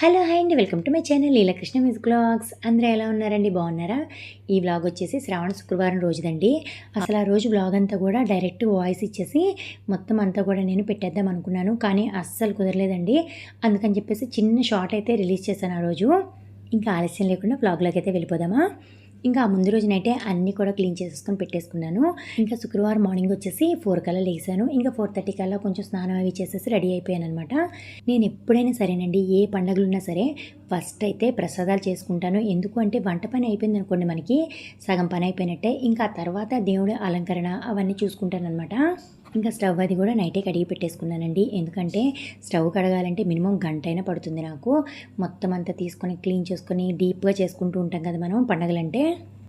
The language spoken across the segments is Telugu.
హలో హాయ్ అండి. Welcome to my channel Leelakrishna music blogs. అందరూ ఎలా ఉన్నారండి? బాగున్నారా? ఈ బ్లాగ్ వచ్చేసి శ్రావణ శుక్రవారం రోజుదండి. అసలు ఆ రోజు బ్లాగ్ అంతా కూడా డైరెక్ట్ వాయిస్ ఇచ్చేసి మొత్తం అంతా కూడా నేను పెట్టేద్దాం అనుకున్నాను. కానీ అస్సలు కుదరలేదండి. అందుకని చెప్పేసి చిన్న షార్ట్ అయితే రిలీజ్ చేశాను ఆ రోజు. ఇంకా ఆలస్యం లేకుండా బ్లాగ్లోకి అయితే వెళ్ళిపోదామా? ఇంకా ముందు రోజునైతే అన్నీ కూడా క్లీన్ చేసేసుకొని పెట్టేసుకున్నాను. ఇంకా శుక్రవారం మార్నింగ్ వచ్చేసి ఫోర్ కల్లా లేసాను. ఇంకా ఫోర్ థర్టీ కల్లా కొంచెం స్నానం అవి చేసేసి రెడీ అయిపోయాను అనమాట నేను ఎప్పుడైనా సరేనండి ఏ పండగలున్నా సరే ఫస్ట్ అయితే ప్రసాదాలు చేసుకుంటాను. ఎందుకు అంటే వంట పని అయిపోయింది అనుకోండి మనకి సగం పని అయిపోయినట్టే. ఇంకా తర్వాత దేవుడి అలంకరణ అవన్నీ చూసుకుంటాను అనమాట ఇంకా స్టవ్ అది కూడా నైటే కడిగి పెట్టేసుకున్నానండి. ఎందుకంటే స్టవ్ కడగాలంటే మినిమం గంట అయినా పడుతుంది నాకు. మొత్తం అంతా తీసుకొని క్లీన్ చేసుకొని డీప్గా చేసుకుంటూ ఉంటాం కదా మనం పండగలంటే.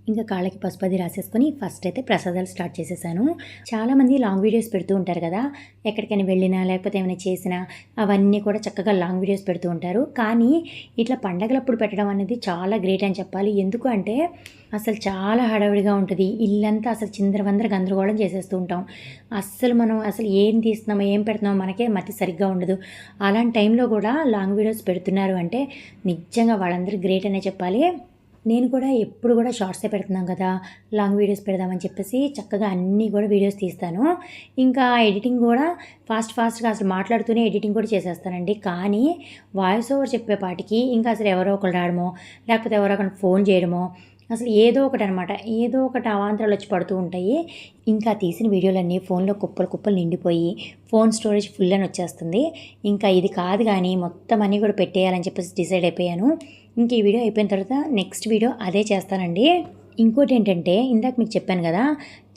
ఇంకా కాళ్ళకి పసుపది రాసేసుకొని ఫస్ట్ అయితే ప్రసాదాలు స్టార్ట్ చేసేసాను. చాలామంది లాంగ్ వీడియోస్ పెడుతూ ఉంటారు కదా ఎక్కడికైనా వెళ్ళినా లేకపోతే ఏమైనా చేసినా అవన్నీ కూడా చక్కగా లాంగ్ వీడియోస్ పెడుతూ ఉంటారు. కానీ ఇట్లా పండగలప్పుడు పెట్టడం అనేది చాలా గ్రేట్ అని చెప్పాలి. ఎందుకు అంటే అసలు చాలా హడావిడిగా ఉంటుంది. ఇల్లంతా అసలు చిందరవందర గందరగోళం చేసేస్తూ ఉంటాం. అస్సలు మనం అసలు ఏం తీస్తున్నామో ఏం పెడుతున్నామో మనకే మతి సరిగ్గా ఉండదు. అలాంటి టైంలో కూడా లాంగ్ వీడియోస్ పెడుతున్నారు అంటే నిజంగా వాళ్ళందరూ గ్రేట్ అనే చెప్పాలి. నేను కూడా ఎప్పుడు కూడా షార్ట్సే పెడుతున్నాం కదా లాంగ్ వీడియోస్ పెడదామని చెప్పేసి చక్కగా అన్నీ కూడా వీడియోస్ తీస్తాను. ఇంకా ఎడిటింగ్ కూడా ఫాస్ట్ ఫాస్ట్గా అసలు మాట్లాడుతూనే ఎడిటింగ్ కూడా చేసేస్తానండి. కానీ వాయిస్ ఓవర్ చెప్పేపాటికి ఇంకా అసలు ఎవరో ఒకరు రావడమో లేకపోతే ఎవరో ఒకరు ఫోన్ చేయడమో అసలు ఏదో ఒకటి అనమాట ఏదో ఒకటి అవాంతరాలు వచ్చి పడుతూ ఉంటాయి. ఇంకా తీసిన వీడియోలన్నీ ఫోన్లో కుప్పలు కుప్పలు నిండిపోయి ఫోన్ స్టోరేజ్ ఫుల్ అని వచ్చేస్తుంది. ఇంకా ఇది కాదు కానీ మొత్తం అన్నీ కూడా పెట్టేయాలని చెప్పేసి డిసైడ్ అయిపోయాను. ఇంక ఈ వీడియో అయిపోయిన తర్వాత నెక్స్ట్ వీడియో అదే చేస్తానండి. ఇంకోటి ఏంటంటే ఇందాక మీకు చెప్పాను కదా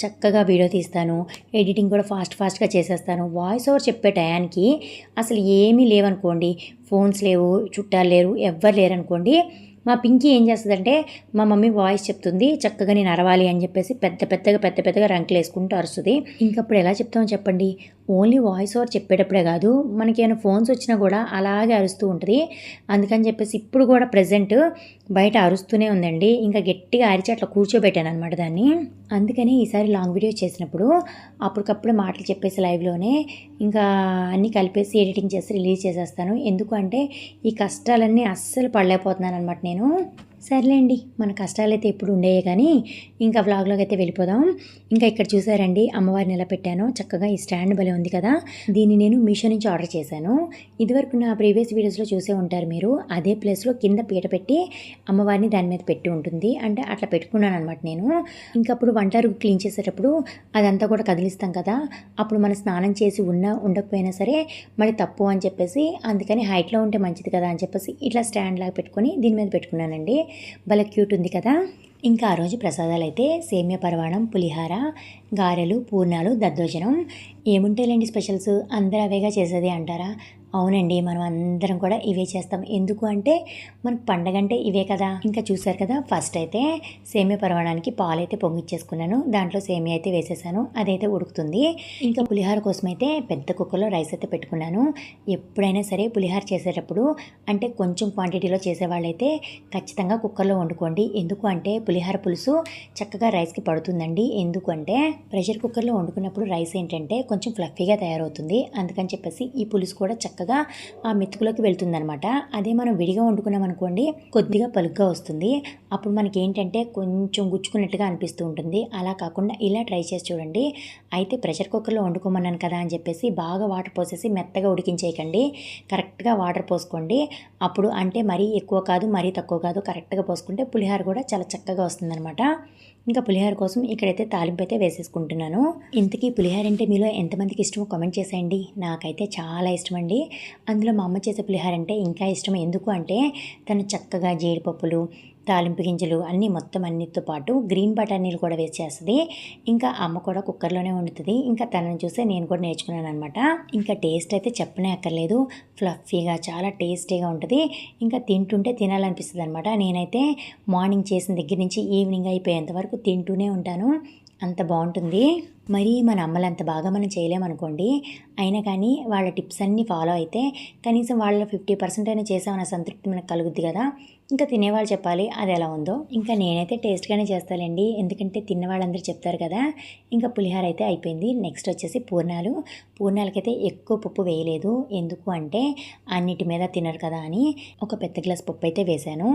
చక్కగా వీడియో తీస్తాను ఎడిటింగ్ కూడా ఫాస్ట్ ఫాస్ట్గా చేసేస్తాను. వాయిస్ ఓవర్ చెప్పే టయానికి అసలు ఏమీ లేవనుకోండి ఫోన్స్ లేవు చుట్టాలు లేరు ఎవ్వరు లేరు అనుకోండి మా పింకీ ఏం చేస్తుందంటే మా మమ్మీ వాయిస్ చెప్తుంది చక్కగా నేను అరవాలి అని చెప్పేసి పెద్ద పెద్దగా పెద్ద పెద్దగా రంకులు వేసుకుంటూ అరుస్తుంది. ఇంకప్పుడు ఎలా చెప్తామో చెప్పండి. ఓన్లీ వాయిస్ ఓవర్ చెప్పేటప్పుడే కాదు మనకి ఏమైనా ఫోన్స్ వచ్చినా కూడా అలాగే అరుస్తూ ఉంటుంది. అందుకని చెప్పేసి ఇప్పుడు కూడా ప్రజెంట్ బయట అరుస్తూనే ఉందండి. ఇంకా గట్టిగా అరిచి అట్లా కూర్చోబెట్టాను అనమాట దాన్ని. అందుకని ఈసారి లాంగ్ వీడియో చేసినప్పుడు అప్పటికప్పుడు మాటలు చెప్పేసి లైవ్లోనే ఇంకా అన్నీ కలిపేసి ఎడిటింగ్ చేసి రిలీజ్ చేసేస్తాను. ఎందుకు అంటే ఈ కష్టాలన్నీ అస్సలు పడలేకపోతున్నాను అనమాట నేను సర్లేండి మన కష్టాలు అయితే ఎప్పుడు ఉండేవి కానీ ఇంకా వ్లాగ్లోకి అయితే వెళ్ళిపోదాం. ఇంకా ఇక్కడ చూసారండి అమ్మవారిని ఎలా పెట్టానో. చక్కగా ఈ స్టాండ్ భలే ఉంది కదా. దీన్ని నేను మీషో నుంచి ఆర్డర్ చేశాను. ఇదివరకు నా ప్రీవియస్ వీడియోస్లో చూసే ఉంటారు మీరు. అదే ప్లేస్లో కింద పీట పెట్టి అమ్మవారిని దాని మీద పెట్టి ఉంటుంది. అంటే అట్లా పెట్టుకున్నాను అనమాట నేను. ఇంకప్పుడు వంట రూమ్ క్లీన్ చేసేటప్పుడు అదంతా కూడా కదిలిస్తాం కదా. అప్పుడు మనం స్నానం చేసి ఉన్నా ఉండకపోయినా సరే మరి తప్పు అని చెప్పేసి అందుకని హైట్లో ఉంటే మంచిది కదా అని చెప్పేసి ఇట్లా స్టాండ్ లాగా పెట్టుకొని దీని మీద పెట్టుకున్నానండి. భలే క్యూట్ ఉంది కదా. ఇంకా ఆ రోజు ప్రసాదాలు అయితే సేమ్య పరవాణం పులిహార గారెలు పూర్ణాలు దద్దోజనం. ఏముంటాయిలేండి స్పెషల్స్? అందరూ అవేగా చేసేది అంటారా? అవునండి మనం అందరం కూడా ఇవే చేస్తాం. ఎందుకు అంటే మనకు పండగ అంటే ఇవే కదా. ఇంకా చూసారు కదా ఫస్ట్ అయితే సేమియా పరవడానికి పాలు అయితే పొంగిచ్చేసుకున్నాను. దాంట్లో సేమియా అయితే వేసేసాను. అదైతే ఉడుకుతుంది. ఇంకా పులిహార కోసం అయితే పెద్ద కుక్కర్లో రైస్ అయితే పెట్టుకున్నాను. ఎప్పుడైనా సరే పులిహార చేసేటప్పుడు అంటే కొంచెం క్వాంటిటీలో చేసేవాళ్ళైతే ఖచ్చితంగా కుక్కర్లో వండుకోండి. ఎందుకు అంటే పులిహార పులుసు చక్కగా రైస్కి పడుతుందండి. ఎందుకు అంటే ప్రెషర్ కుక్కర్లో వండుకున్నప్పుడు రైస్ ఏంటంటే కొంచెం ఫ్లఫీగా తయారవుతుంది. అందుకని చెప్పేసి ఈ పులుసు కూడా చక్కగా చక్కగా ఆ మెతుకులోకి వెళ్తుందనమాట అదే మనం విడిగా వండుకున్నాం అనుకోండి కొద్దిగా పలుగ్గా వస్తుంది. అప్పుడు మనకి ఏంటంటే కొంచెం గుచ్చుకున్నట్టుగా అనిపిస్తూ ఉంటుంది. అలా కాకుండా ఇలా ట్రై చేసి చూడండి. అయితే ప్రెషర్ కుక్కర్లో వండుకోమన్నాను కదా అని చెప్పేసి బాగా వాటర్ పోసేసి మెత్తగా ఉడికించేయకండి. కరెక్ట్గా వాటర్ పోసుకోండి. అప్పుడు అంటే మరీ ఎక్కువ కాదు మరీ తక్కువ కాదు కరెక్ట్గా పోసుకుంటే పులిహార కూడా చాలా చక్కగా వస్తుందన్నమాట. ఇంకా పులిహోర కోసం ఇక్కడైతే తాలింపు అయితే వేసేసుకుంటున్నాను. ఇంతకీ పులిహోర అంటే మీలో ఎంతమందికి ఇష్టమో కామెంట్ చేసేయండి. నాకైతే చాలా ఇష్టం అండి అందులో మా అమ్మ చేసే పులిహోర అంటే ఇంకా ఇష్టం. ఎందుకు అంటే తను చక్కగా జీడిపప్పులు తాలింపు గింజలు అన్నీ మొత్తం అన్నిటితో పాటు గ్రీన్ బఠానీలు కూడా వేసేస్తుంది. ఇంకా అమ్మ కూడా కుక్కర్లోనే వండుతుంది. ఇంకా తనని చూస్తే నేను కూడా నేర్చుకున్నాను అనమాట ఇంకా టేస్ట్ అయితే చెప్పనే అక్కర్లేదు ఫ్లఫీగా చాలా టేస్టీగా ఉంటుంది. ఇంకా తింటుంటే తినాలనిపిస్తుంది అనమాట నేనైతే మార్నింగ్ చేసిన దగ్గర నుంచి ఈవినింగ్ అయిపోయేంత వరకు తింటూనే ఉంటాను. అంత బాగుంటుంది. మరి మన అమ్మలు అంత బాగా మనం చేయలేమనుకోండి. అయినా కానీ వాళ్ళ టిప్స్ అన్నీ ఫాలో అయితే కనీసం వాళ్ళ ఫిఫ్టీ పర్సెంట్ అయినా చేసామన్న సంతృప్తి మనకు కలుగుద్ది కదా. ఇంకా తినేవాళ్ళు చెప్పాలి అది ఎలా ఉందో. ఇంకా నేనైతే టేస్ట్గానే చేస్తానండి ఎందుకంటే తిన్నవాళ్ళందరూ చెప్తారు కదా ఇంకా పులిహార అయితే అయిపోయింది. నెక్స్ట్ వచ్చేసి పూర్ణాలు. పూర్ణాలకైతే ఎక్కువ పప్పు వేయలేదు. ఎందుకు అంటే అన్నిటి మీద తినరు కదా అని ఒక పెద్ద గ్లాస్ పప్పు అయితే వేశాను.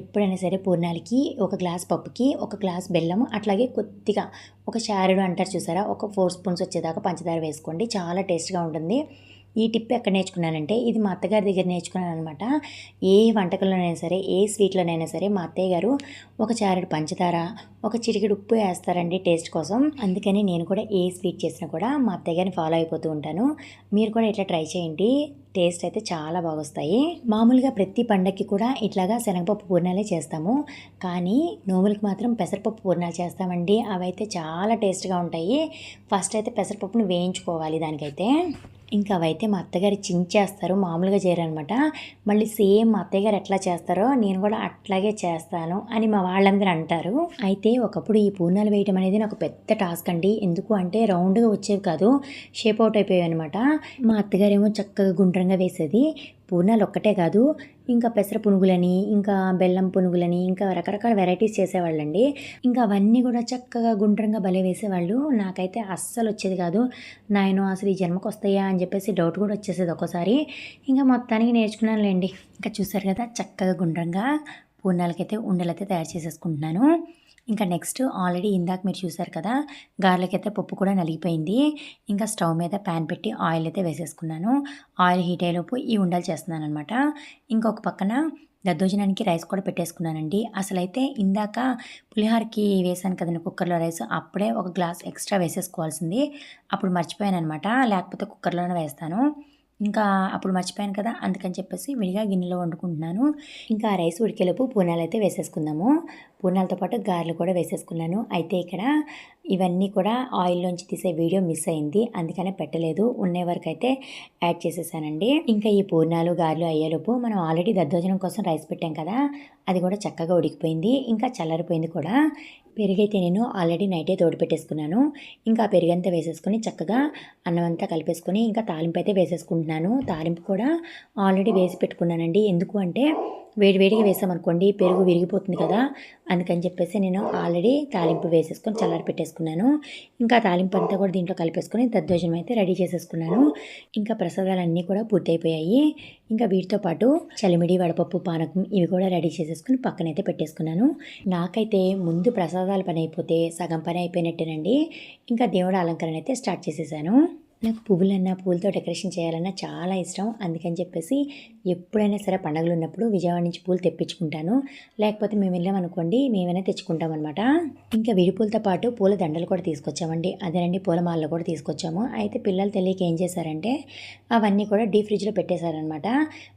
ఎప్పుడైనా సరే పూర్ణాలకి ఒక గ్లాస్ పప్పుకి ఒక గ్లాస్ బెల్లం అట్లాగే కొద్దిగా ఒక చారుడు అంటారు చూసారా ఒక ఫోర్ స్పూన్స్ వచ్చేదాకా పంచదార వేసుకోండి. చాలా టేస్ట్గా ఉంటుంది. ఈ టిప్ ఎక్కడ నేర్చుకున్నానంటే ఇది మా అత్తగారి దగ్గర నేర్చుకున్నాను అనమాట ఏ వంటకంలోనైనా సరే ఏ స్వీట్లోనైనా సరే మా అత్తయ్య గారు ఒక చారెడు పంచదార ఒక చిటికెడు ఉప్పు వేస్తారండి టేస్ట్ కోసం. అందుకని నేను కూడా ఏ స్వీట్ చేసినా కూడా మా అత్తయ్య గారిని ఫాలో అయిపోతూ ఉంటాను. మీరు కూడా ఇట్లా ట్రై చేయండి. టేస్ట్ అయితే చాలా బాగొస్తాయి. మామూలుగా ప్రతి పండక్కి కూడా ఇట్లాగా శనగపప్పు పూర్ణాలే చేస్తాము. కానీ నోములకి మాత్రం పెసరపప్పు పూర్ణాలు చేస్తామండి. అవైతే చాలా టేస్ట్గా ఉంటాయి. ఫస్ట్ అయితే పెసరపప్పును వేయించుకోవాలి దానికైతే. ఇంకా అవైతే మా అత్తగారు చించేస్తారు మామూలుగా చేయరనమాట. మళ్ళీ సేమ్ మా అత్తయ్య గారు ఎట్లా చేస్తారో నేను కూడా అట్లాగే చేస్తాను అని మా వాళ్ళందరూ అంటారు. అయితే ఒకప్పుడు ఈ పూర్ణాలు వేయటం అనేది నాకు పెద్ద టాస్క్ అండి. ఎందుకు అంటే రౌండ్గా వచ్చేవి కాదు షేప్ అవుట్ అయిపోయాయి అనమాట. మా అత్తగారేమో చక్కగా గుండ్రంగా వేసేది పూర్ణాలు ఒక్కటే కాదు ఇంకా పెసర పునుగులని ఇంకా బెల్లం పునుగులని ఇంకా రకరకాల వెరైటీస్ చేసేవాళ్ళండి. ఇంకా అవన్నీ కూడా చక్కగా గుండ్రంగా భలే వేసేవాళ్ళు. నాకైతే అస్సలు వచ్చేది కాదు. నాయను అసలు ఈ జన్మకు వస్తాయా అని చెప్పేసి డౌట్ కూడా వచ్చేసేది ఒక్కోసారి. ఇంకా మొత్తానికి నేర్చుకున్నానులేండి. ఇంకా చూసారు కదా చక్కగా గుండ్రంగా పూర్ణాలకైతే ఉండలైతే తయారు చేసేసుకుంటున్నాను. ఇంకా నెక్స్ట్ ఆల్రెడీ ఇందాక మీరు చూసారు కదా గార్లిక్ అయితే పప్పు కూడా నలిగిపోయింది. ఇంకా స్టవ్ మీద ప్యాన్ పెట్టి ఆయిల్ అయితే వేసేసుకున్నాను. ఆయిల్ హీట్ అయ్యేలోపు ఈ ఉండలు చేస్తున్నాను అనమాట ఇంకొక పక్కన దద్దోజనానికి రైస్ కూడా పెట్టేసుకున్నానండి. అసలు అయితే ఇందాక పులిహోరకి వేసాను కదండి కుక్కర్లో రైస్ అప్పుడే ఒక గ్లాస్ ఎక్స్ట్రా వేసేసుకోవాల్సింది. అప్పుడు మర్చిపోయాను అనమాట లేకపోతే కుక్కర్లోనే వేస్తాను. ఇంకా అప్పుడు మర్చిపోయాను కదా అందుకని చెప్పేసి విడిగా గిన్నెలో వండుకుంటున్నాను. ఇంకా ఆ రైస్ ఉడికేలోపు పూనాలు అయితే వేసేసుకుందాము. పూనాలతో పాటు గారెలు కూడా వేసేసుకున్నాను. అయితే ఇక్కడ ఇవన్నీ కూడా ఆయిల్లోంచి తీసే వీడియో మిస్ అయింది. అందుకనే పెట్టలేదు. ఉండే వరకు అయితే యాడ్ చేసేసానండి. ఇంకా ఈ పూర్ణాలు గారెలు అయ్యేలోపు మనం ఆల్రెడీ దద్దోజనం కోసం రైస్ పెట్టాం కదా అది కూడా చక్కగా ఉడికిపోయింది. ఇంకా చల్లారిపోయింది కూడా. పెరుగైతే నేను ఆల్రెడీ నైటే తోడు పెట్టేసుకున్నాను ఇంకా ఆ పెరుగంతా వేసేసుకొని చక్కగా అన్నం అంతా కలిపేసుకొని ఇంకా తాలింపు అయితే వేసేసుకుంటున్నాను. తాలింపు కూడా ఆల్రెడీ వేసి పెట్టుకున్నానండి. ఎందుకు అంటే వేడివేడిగా వేసామనుకోండి పెరుగు విరిగిపోతుంది కదా. అందుకని చెప్పేసి నేను ఆల్రెడీ తాలింపు వేసేసుకొని చల్లారి పెట్టేసుకున్నాను ఇంకా తాలింపు అంతా కూడా దీంట్లో కలిపేసుకొని తద్వజనం అయితే రెడీ చేసేసుకున్నాను. ఇంకా ప్రసాదాలన్నీ కూడా పూర్తయిపోయాయి. ఇంకా వీటితో పాటు చలిమిడి వడపప్పు పానకం ఇవి కూడా రెడీ చేసేసుకుని పక్కనైతే పెట్టేసుకున్నాను. నాకైతే ముందు ప్రసాదాల పని అయిపోతే సగం పని అయిపోయినట్టేనండి. ఇంకా దేవుడు అలంకరణ అయితే స్టార్ట్ చేసేసాను. నాకు పువ్వులన్నా పూలతో డెకరేషన్ చేయాలన్నా చాలా ఇష్టం. అందుకని చెప్పేసి ఎప్పుడైనా సరే పండగలు ఉన్నప్పుడు విజయవాడ నుంచి పూలు తెప్పించుకుంటాను. లేకపోతే మేము వెళ్ళామనుకోండి మేమైనా తెచ్చుకుంటాం అనమాట ఇంకా విడిపూలతో పాటు పూల దండలు కూడా తీసుకొచ్చామండి. అదేనండి పూలమాలలు కూడా తీసుకొచ్చాము. అయితే పిల్లలు తెలియక ఏం చేశారంటే అవన్నీ కూడా డీ ఫ్రిడ్జ్లో పెట్టేశారనమాట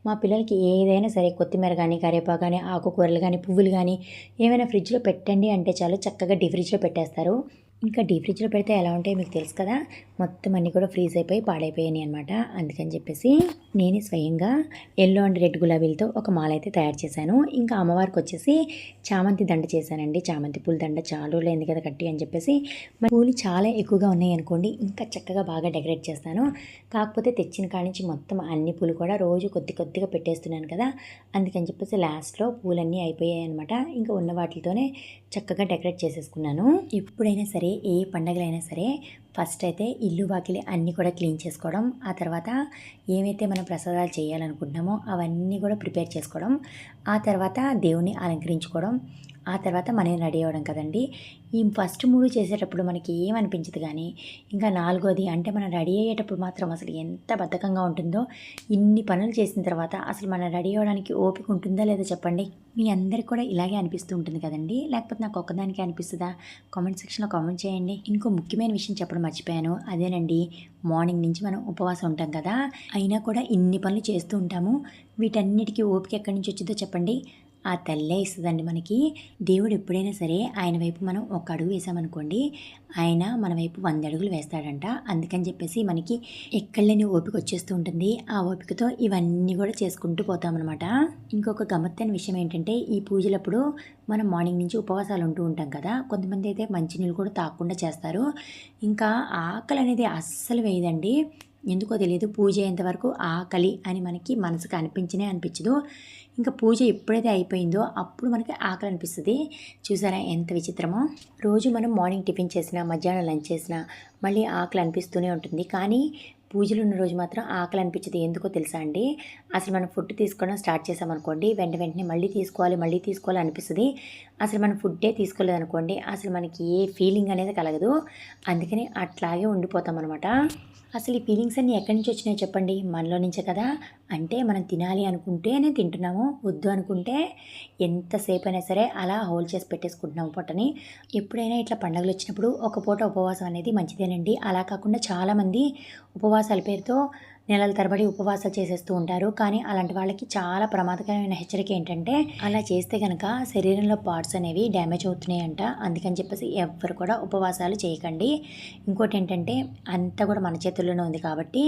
మా పిల్లలకి ఏదైనా సరే కొత్తిమీర కానీ కరివేపాకు కానీ ఆకుకూరలు కానీ పువ్వులు కానీ ఏమైనా ఫ్రిడ్జ్లో పెట్టండి అంటే చాలు చక్కగా డీ ఫ్రిడ్జ్లో పెట్టేస్తారు. ఇంకా డీప్ ఫ్రిడ్జ్లో పెడితే ఎలా ఉంటాయో మీకు తెలుసు కదా మొత్తం అన్నీ కూడా ఫ్రీజ్ అయిపోయి పాడైపోయాయి అనమాట అందుకని చెప్పేసి నేనే స్వయంగా ఎల్లో అండ్ రెడ్ గులాబీలతో ఒక మాల అయితే తయారు చేశాను. ఇంకా అమ్మవారికి వచ్చేసి చామంతి దండ చేశానండి. చామంతి పూల దండ చాలా రోజులైంది కదా కట్టి అని చెప్పేసి. మరి పూలు చాలా ఎక్కువగా ఉన్నాయి అనుకోండి ఇంకా చక్కగా బాగా డెకరేట్ చేస్తాను. కాకపోతే తెచ్చిన కాడి నుంచి మొత్తం అన్ని పూలు కూడా రోజు కొద్ది కొద్దిగా పెట్టేస్తున్నాను కదా అందుకని చెప్పేసి లాస్ట్లో పూలన్నీ అయిపోయాయి అనమాట ఇంకా ఉన్న వాటితోనే చక్కగా డెకరేట్ చేసేసుకున్నాను. ఎప్పుడైనా సరే ఏ పండగలైనా సరే ఫస్ట్ అయితే ఇల్లు వాకిలి అన్నీ కూడా క్లీన్ చేసుకోవడం ఆ తర్వాత ఏమైతే మనం ప్రసాదాలు చేయాలనుకుంటున్నామో అవన్నీ కూడా ప్రిపేర్ చేసుకోవడం ఆ తర్వాత దేవుని అలంకరించుకోవడం ఆ తర్వాత మనం రెడీ అవ్వడం కదండి. ఈ ఫస్ట్ మూడు చేసేటప్పుడు మనకి ఏమనిపించదు కానీ ఇంకా నాలుగోది అంటే మనం రెడీ అయ్యేటప్పుడు మాత్రం అసలు ఎంత బద్ధకంగా ఉంటుందో ఇన్ని పనులు చేసిన తర్వాత అసలు మనం రెడీ అవ్వడానికి ఓపిక ఉంటుందా లేదా చెప్పండి. మీ అందరికి కూడా ఇలాగే అనిపిస్తూ ఉంటుంది కదండి. లేకపోతే నాకు ఒక్కదానికి అనిపిస్తుందా? కామెంట్ సెక్షన్లో కామెంట్ చేయండి. ఇంకో ముఖ్యమైన విషయం చెప్పడం మర్చిపోయాను. అదేనండి మార్నింగ్ నుంచి మనం ఉపవాసం ఉంటాం కదా అయినా కూడా ఇన్ని పనులు చేస్తూ ఉంటాము. వీటన్నిటికీ ఓపిక ఎక్కడి నుంచి వచ్చిందో చెప్పండి. ఆ తల్లే ఇస్తుందండి మనకి. దేవుడు ఎప్పుడైనా సరే ఆయన వైపు మనం ఒక అడుగు వేసామనుకోండి ఆయన మన వైపు వంద అడుగులు వేస్తాడంట. అందుకని చెప్పేసి మనకి ఎక్కడలేని ఓపిక వచ్చేస్తూ ఉంటుంది. ఆ ఓపికతో ఇవన్నీ కూడా చేసుకుంటూ పోతామన్నమాట. ఇంకొక గమ్మత్తైన విషయం ఏంటంటే ఈ పూజలప్పుడు మనం మార్నింగ్ నుంచి ఉపవాసాలు ఉంటూ ఉంటాం కదా కొంతమంది అయితే మంచినీళ్ళు కూడా తాకుండా చేస్తారు. ఇంకా ఆకలి అనేది అస్సలు వేయదండి. ఎందుకో తెలియదు పూజ అయ్యేంతవరకు ఆకలి అని మనకి మనసుకు అనిపించనే అనిపించదు. ఇంకా పూజ ఎప్పుడైతే అయిపోయిందో అప్పుడు మనకి ఆకలి అనిపిస్తుంది. చూసారా ఎంత విచిత్రమో. రోజు మనం మార్నింగ్ టిఫిన్ చేసినా మధ్యాహ్నం లంచ్ చేసినా మళ్ళీ ఆకలి అనిపిస్తూనే ఉంటుంది. కానీ పూజలు ఉన్న రోజు మాత్రం ఆకలి అనిపించదు ఎందుకో తెలుసా అండి? అసలు మనం ఫుడ్ తీసుకోవడం స్టార్ట్ చేసామనుకోండి వెంట వెంటనే మళ్ళీ తీసుకోవాలి మళ్ళీ తీసుకోవాలి అనిపిస్తుంది. అసలు మనం ఫుడ్డే తీసుకోలేదు అనుకోండి అసలు మనకి ఏ ఫీలింగ్ అనేది కలగదు. అందుకని అట్లాగే ఉండిపోతాం అనమాట అసలు ఈ ఫీలింగ్స్ అన్నీ ఎక్కడి నుంచి వచ్చినాయో చెప్పండి? మనలో నుంచే కదా? అంటే మనం తినాలి అనుకుంటేనే తింటున్నాము వద్దు అనుకుంటే ఎంతసేపు అయినా సరే అలా హోల్ చేసి పెట్టేసుకుంటున్నాము పొట్టని. ఎప్పుడైనా ఇట్లా పండుగలు వచ్చినప్పుడు ఒక పూట ఉపవాసం అనేది మంచిదేనండి. అలా కాకుండా చాలామంది ఉపవాసం పేరుతో నెలల తరబడి ఉపవాసాలు చేసేస్తూ ఉంటారు. కానీ అలాంటి వాళ్ళకి చాలా ప్రమాదకరమైన హెచ్చరిక ఏంటంటే అలా చేస్తే కనుక శరీరంలో పార్ట్స్ అనేవి డ్యామేజ్ అవుతున్నాయంట. అందుకని చెప్పేసి ఎవ్వరు కూడా ఉపవాసాలు చేయకండి. ఇంకోటి ఏంటంటే అంతా కూడా మన చేతుల్లోనే ఉంది కాబట్టి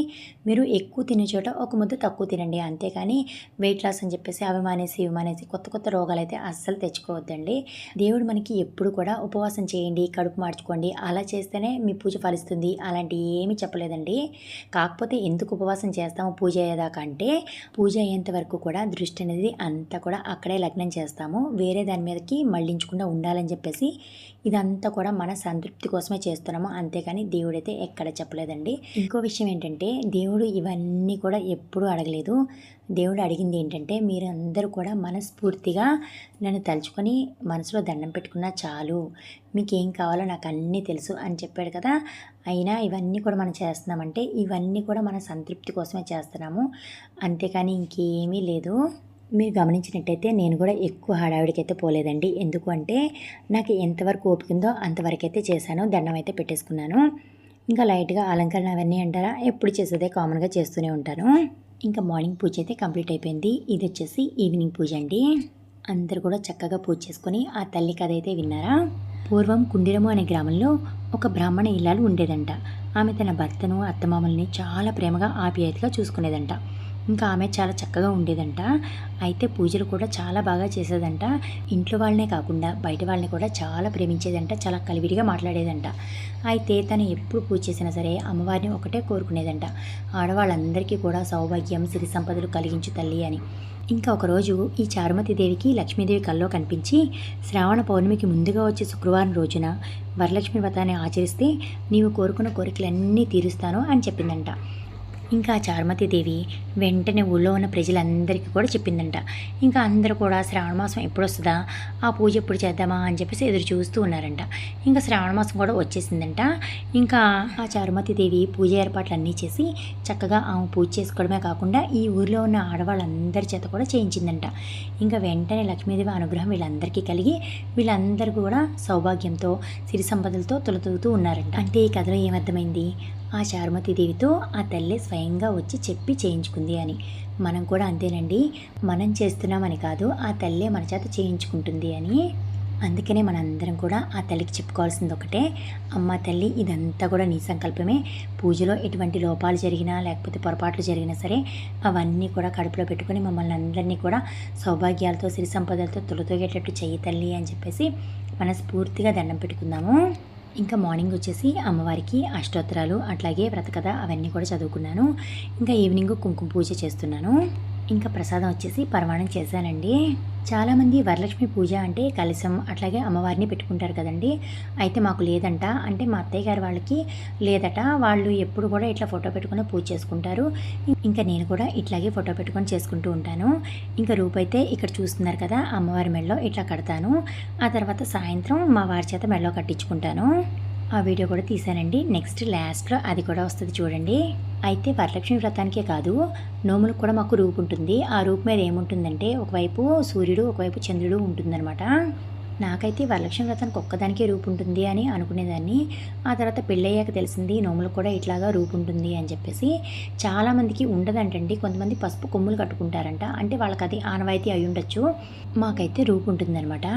మీరు ఎక్కువ తినే చోట ఒక ముద్ద తక్కువ తినండి. అంతేకాని వెయిట్ లాస్ అని చెప్పేసి అవి మానేసి ఇవి మానేసి కొత్త కొత్త రోగాలు అయితే అస్సలు తెచ్చుకోవద్దండి. దేవుడు మనకి ఎప్పుడు కూడా ఉపవాసం చేయండి కడుపు మార్చుకోండి. అలా చేస్తేనే మీ పూజ ఫలిస్తుంది. అలాంటి ఏమీ చెప్పలేదండి. కాకపోతే ఎందుకు ఉపవాసం చేస్తాము పూజ అయ్యేదాకా అంటే పూజ అయ్యేంత వరకు కూడా దృష్టి అనేది అంతా కూడా అక్కడే లగ్నం చేస్తాము. వేరే దాని మీదకి మళ్ళించకుండా ఉండాలని చెప్పేసి ఇదంతా కూడా మన సంతృప్తి కోసమే చేస్తున్నాము. అంతేకాని దేవుడైతే ఎక్కడ చెప్పలేదండి. ఇంకో విషయం ఏంటంటే దేవుడు ఇవన్నీ కూడా ఎప్పుడూ అడగలేదు. దేవుడు అడిగింది ఏంటంటే మీరు అందరూ కూడా మనస్ఫూర్తిగా నన్ను తలుచుకొని మనసులో దండం పెట్టుకున్నా చాలు. మీకు ఏం కావాలో నాకు అన్నీ తెలుసు అని చెప్పాడు కదా. అయినా ఇవన్నీ కూడా మనం చేస్తున్నామంటే ఇవన్నీ కూడా మన సంతృప్తి కోసమే చేస్తున్నాము. అంతేకాని ఇంకేమీ లేదు. మీరు గమనించినట్టయితే నేను కూడా ఎక్కువ హడావిడికైతే పోలేదండి. ఎందుకు అంటే నాకు ఎంతవరకు ఓపికందో ఉందో అంతవరకైతే చేశాను. దండం అయితే పెట్టేసుకున్నాను. ఇంకా లైట్గా అలంకరణ అవన్నీ అంటారా? ఎప్పుడు చేసేదే కామన్గా చేస్తూనే ఉంటాను. ఇంకా మార్నింగ్ పూజ అయితే కంప్లీట్ అయిపోయింది. ఇది వచ్చేసి ఈవినింగ్ పూజ అండి. అందరు కూడా చక్కగా పూజ చేసుకొని ఆ తల్లి కథ అయితే విన్నారా? పూర్వం కుండిరము అనే గ్రామంలో ఒక బ్రాహ్మణ ఇల్లాలు ఉండేదంట. ఆమె తన భర్తను అత్తమామల్ని చాలా ప్రేమగా ఆప్యాయతగా చూసుకునేదంట. ఇంకా ఆమె చాలా చక్కగా ఉండేదంట. అయితే పూజలు కూడా చాలా బాగా చేసేదంట. ఇంట్లో వాళ్ళనే కాకుండా బయట వాళ్ళని కూడా చాలా ప్రేమించేదంట. చాలా కలివిడిగా మాట్లాడేదంట. అయితే తను ఎప్పుడు పూజ చేసినా సరే అమ్మవారిని ఒకటే కోరుకునేదంట. ఆడవాళ్ళందరికీ కూడా సౌభాగ్యం సిరి సంపదలు కలిగించు తల్లి అని. ఇంకా ఒకరోజు ఈ చారుమతి దేవికి లక్ష్మీదేవి కల్లో కనిపించి శ్రావణ పౌర్ణమికి ముందుగా వచ్చే శుక్రవారం రోజున వరలక్ష్మి వ్రతాన్ని ఆచరిస్తే నీవు కోరుకున్న కోరికలన్నీ తీరుస్తాను అని చెప్పిందంట. ఇంకా చారుమతీదేవి వెంటనే ఊళ్ళో ఉన్న ప్రజలందరికీ కూడా చెప్పిందంట. ఇంకా అందరూ కూడా శ్రావణ మాసం ఎప్పుడు వస్తుందా ఆ పూజ ఎప్పుడు చేద్దామా? అని చెప్పేసి ఎదురు చూస్తూ ఉన్నారంట. ఇంకా శ్రావణ మాసం కూడా వచ్చేసిందంట. ఇంకా ఆ చారుమతీదేవి పూజ ఏర్పాట్లు అన్నీ చేసి చక్కగా ఆమె పూజ చేసుకోవడమే కాకుండా ఈ ఊరిలో ఉన్న ఆడవాళ్ళందరి చేత కూడా చేయించిందంట. ఇంకా వెంటనే లక్ష్మీదేవి అనుగ్రహం వీళ్ళందరికీ కలిగి వీళ్ళందరూ కూడా సౌభాగ్యంతో సిరి సంపదలతో తొలతూగుతూ ఉన్నారంట. అంటే ఈ కథలో ఏమర్థమైంది? ఆ దేవితో ఆ తల్లి స్వయంగా వచ్చి చెప్పి చేయించుకుంది అని. మనం కూడా అంతేనండి మనం చేస్తున్నామని కాదు ఆ తల్లే మన చేత చేయించుకుంటుంది అని. అందుకనే మనందరం కూడా ఆ తల్లికి చెప్పుకోవాల్సింది ఒకటే అమ్మ తల్లి ఇదంతా కూడా నీ సంకల్పమే. పూజలో ఎటువంటి లోపాలు జరిగినా లేకపోతే పొరపాట్లు జరిగినా సరే అవన్నీ కూడా కడుపులో పెట్టుకొని మమ్మల్ని అందరినీ కూడా సౌభాగ్యాలతో సిరి సంపదలతో తొలతోగేటట్టు చెయ్యి తల్లి అని చెప్పేసి మనస్ఫూర్తిగా దండం పెట్టుకుందాము. ఇంకా మార్నింగ్ వచ్చేసి అమ్మవారికి అష్టోత్తరాలు అట్లాగే వ్రతకథ అవన్నీ కూడా చదువుకున్నాను. ఇంకా ఈవినింగ్ కుంకుమ పూజ చేస్తున్నాను. ఇంకా ప్రసాదం వచ్చేసి పరమాణం చేశానండి. చాలామంది వరలక్ష్మి పూజ అంటే కలశం అట్లాగే అమ్మవారిని పెట్టుకుంటారు కదండి. అయితే మాకు లేదంట. అంటే మా అత్తయ్య గారి వాళ్ళకి లేదట. వాళ్ళు ఎప్పుడు కూడా ఇట్లా ఫోటో పెట్టుకుని పూజ చేసుకుంటారు. ఇంకా నేను కూడా ఇట్లాగే ఫోటో పెట్టుకొని చేసుకుంటూ ఉంటాను. ఇంకా రూపైతే ఇక్కడ చూస్తున్నారు కదా అమ్మవారి మెడలో ఇట్లా కడతాను. ఆ తర్వాత సాయంత్రం మా వారి చేత మెడలో కట్టించుకుంటాను. ఆ వీడియో కూడా తీసానండి నెక్స్ట్ లాస్ట్లో అది కూడా వస్తుంది చూడండి. అయితే వరలక్ష్మి వ్రతానికే కాదు నోములకు కూడా మాకు రూపు ఉంటుంది. ఆ రూపు మీద ఏముంటుందంటే ఒకవైపు సూర్యుడు ఒకవైపు చంద్రుడు ఉంటుందన్నమాట. నాకైతే వరలక్ష్మి వ్రతానికి ఒక్కదానికే రూపు ఉంటుంది అని అనుకునేదాన్ని. ఆ తర్వాత పెళ్ళయ్యాక తెలిసింది నోములు కూడా ఇట్లాగా రూపు ఉంటుంది అని చెప్పేసి. చాలామందికి ఉండదంటండి. కొంతమంది పసుపు కొమ్ములు కట్టుకుంటారంట. అంటే వాళ్ళకి అది ఆనవాయితీ అయి ఉండొచ్చు మాకైతే రూపు ఉంటుందన్నమాట.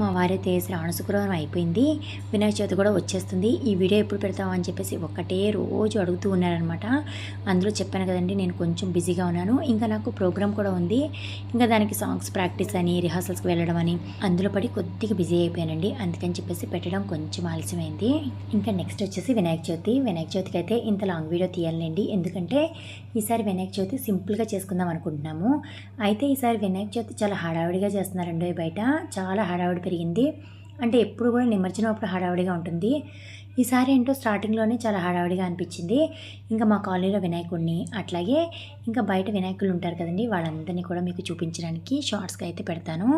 మా వారైతే శ్రావణ శుక్రవారం అయిపోయింది. వినాయక చవితి కూడా వచ్చేస్తుంది. ఈ వీడియో ఎప్పుడు పెడతామని చెప్పేసి ఒక్కటే రోజు అడుగుతూ ఉన్నారనమాట అందులో చెప్పాను కదండి నేను కొంచెం బిజీగా ఉన్నాను. ఇంకా నాకు ప్రోగ్రామ్ కూడా ఉంది. ఇంకా దానికి సాంగ్స్ ప్రాక్టీస్ అని రిహార్సల్స్కి వెళ్ళడం అని అందులో పడి కొద్దిగా బిజీ అయిపోయానండి. అందుకని చెప్పేసి పెట్టడం కొంచెం ఆలస్యమైంది. ఇంకా నెక్స్ట్ వచ్చేసి వినాయక చవితి. వినాయక చవితికి అయితే ఇంత లాంగ్ వీడియో తీయాలండి ఎందుకంటే ఈసారి వినాయక చవితి సింపుల్గా చేసుకుందాం అనుకుంటున్నాము. అయితే ఈసారి వినాయక చవితి చాలా హడావిడిగా చేస్తున్నారండి బయట. చాలా హడావిడి పెరిగింది. అంటే ఎప్పుడు కూడా నిమజ్జనం అప్పుడు హడావిడిగా ఉంటుంది. ఈసారి ఏంటో స్టార్టింగ్లోనే చాలా హడావిడిగా అనిపించింది. ఇంకా మా కాలనీలో వినాయకుడిని అట్లాగే ఇంకా బయట వినాయకులు ఉంటారు కదండి వాళ్ళందరినీ కూడా మీకు చూపించడానికి షార్ట్స్గా అయితే పెడతాను.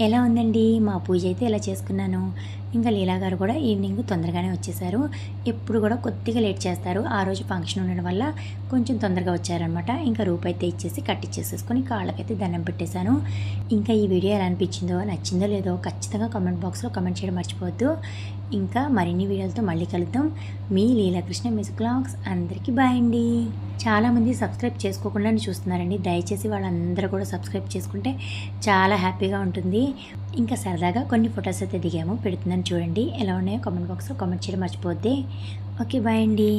ఎలా ఉందండి? మా పూజ అయితే ఎలా చేసుకున్నాను? ఇంకా లీలా గారు కూడా ఈవినింగ్ తొందరగానే వచ్చేసారు. ఎప్పుడు కూడా కొద్దిగా లేట్ చేస్తారు. ఆ రోజు ఫంక్షన్ ఉండడం వల్ల కొంచెం తొందరగా వచ్చారనమాట ఇంకా రూపాయి అయితే ఇచ్చేసి కట్టిచ్చేసేసుకొని కాళ్ళకైతే దండం పెట్టేశాను. ఇంకా ఈ వీడియో ఎలా అనిపించిందో నచ్చిందో లేదో ఖచ్చితంగా కామెంట్ బాక్స్లో కామెంట్ చేయడం మర్చిపోవద్దు. ఇంకా మరిన్ని వీడియోలతో మళ్ళీ కలుద్దాం. మీ లీలాకృష్ణ మ్యూజిక్ బ్లాగ్స్ అందరికీ బాయ్ అండి. చాలామంది సబ్స్క్రైబ్ చేసుకోకుండా చూస్తున్నారండి. దయచేసి వాళ్ళందరూ కూడా సబ్స్క్రైబ్ చేసుకుంటే చాలా హ్యాపీగా ఉంటుంది. ఇంకా సరదాగా కొన్ని ఫొటోస్ అయితే దిగాము. పెడుతుందని చూడండి ఎలా ఉన్నాయో కామెంట్ బాక్స్లో కామెంట్ చేయడం మర్చిపోద్ది. ఓకే బాయ్ అండి.